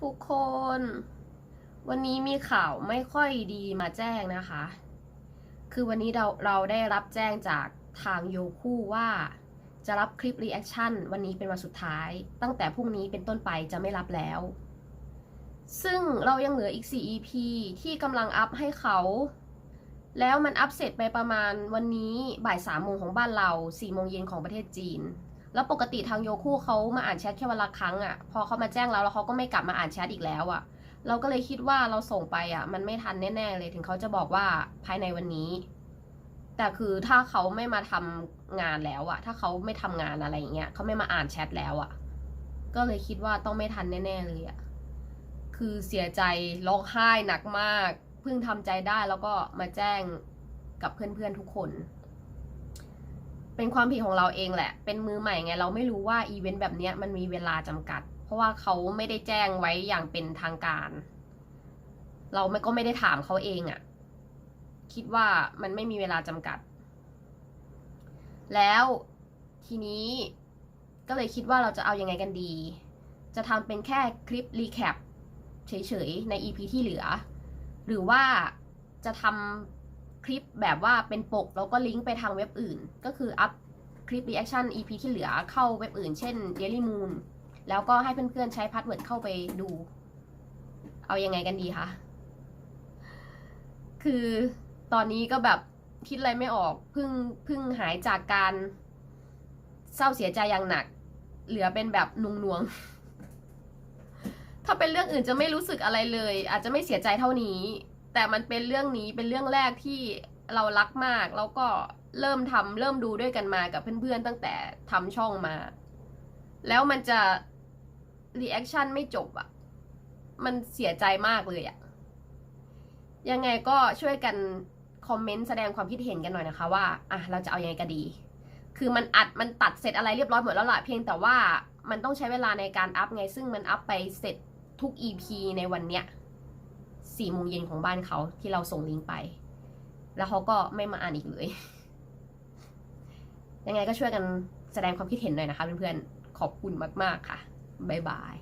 ทุกคน วันนี้มีข่าวไม่ค่อยดีมาแจ้งนะคะ คือวันนี้เราเราได้รับแจ้งจากทางโยคู่ว่าจะรับคลิปรีแอคชั่นวันนี้เป็นวันสุดท้าย ตั้งแต่พรุ่งนี้เป็นต้นไปจะไม่รับแล้ว ซึ่งเรายังเหลืออีก 4 EP ที่กำลังอัพให้เขา แล้วมันอัพเสร็จไปประมาณวันนี้บ่ายสามโมงของบ้านเราสี่โมงเย็นของประเทศจีน แล้วปกติทางโยคู่เขามาอ่านแชทแค่วันละครั้งอะ่ะ พอเขามาแจ้งเราแล้วเขาก็ไม่กลับมาอ่านแชทอีกแล้วอะ่ะ เราก็เลยคิดว่าเราส่งไปอะ่ะ มันไม่ทันแน่ๆเลยถึงเขาจะบอกว่าภายในวันนี้ แต่คือถ้าเขาไม่มาทำงานแล้วอะ่ะ ถ้าเขาไม่ทำงานอะไรอย่างเงี้ยเขาไม่มาอ่านแชทแล้วอะ่ะ ก็เลยคิดว่าต้องไม่ทันแน่ๆเลยอะ่ะคือเสียใจร้องไห้หนักมาก เพิ่งทำใจได้แล้วก็มาแจ้งกับเพื่อนๆทุกคน เป็นความผิดของเราเองแหละ เป็นมือใหม่ไงเราไม่รู้ว่าอีเวนต์แบบนี้มันมีเวลาจำกัด เพราะว่าเขาไม่ได้แจ้งไว้อย่างเป็นทางการ เราไม่ก็ไม่ได้ถามเขาเองอะ่ะ คิดว่ามันไม่มีเวลาจำกัด แล้วทีนี้ก็เลยคิดว่าเราจะเอายังไงกันดี จะทำเป็นแค่คลิปรีแคปเฉยๆ ใน EP ที่เหลือ หรือว่าจะทำ คลิปแบบว่าเป็นปก แล้วก็ลิงก์ไปทางเว็บอื่น ก็คืออัพคลิป reaction EP ที่เหลือเข้าเว็บอื่น เช่น Daily Moon แล้วก็ให้เพื่อนๆใช้พาสเวิร์ดเข้าไปดู เอายังไงกันดีคะคือตอนนี้ก็แบบคิดอะไรไม่ออกเพิ่งเพิ่งหายจากการเศร้าเสียใจอย่างหนัก เหลือเป็นแบบนุงนวง ถ้าเป็นเรื่องอื่นจะไม่รู้สึกอะไรเลย อาจจะไม่เสียใจเท่านี้ แต่มันเป็นเรื่องนี้เป็นเรื่องแรกที่เรารักมาก แล้วก็เริ่มทำเริ่มดูด้วยกันมากับเพื่อนๆตั้งแต่ทำช่องมา แล้วมันจะรีแอคชั่นไม่จบอะ่ะมันเสียใจมากเลยอะ่ะยังไงก็ช่วยกันคอมเมนต์แสดงความคิดเห็นกันหน่อยนะคะว่าอะเราจะเอายังไงกันดี คือมันอัดมันตัดเสร็จอะไรเรียบร้อยหมดแล้วล่ะเพียงแต่ว่ามันต้องใช้เวลาในการอัพไง ซึ่งมันอัพไปเสร็จทุก EP ในวันเนี้ย สี่โมงเย็นของบ้านเขาที่เราส่งลิงก์ไป แล้วเขาก็ไม่มาอ่านอีกเลย ยังไงก็ช่วยกันแสดงความคิดเห็นหน่อยนะคะเพื่อนๆ ขอบคุณมากๆค่ะ บ๊ายบาย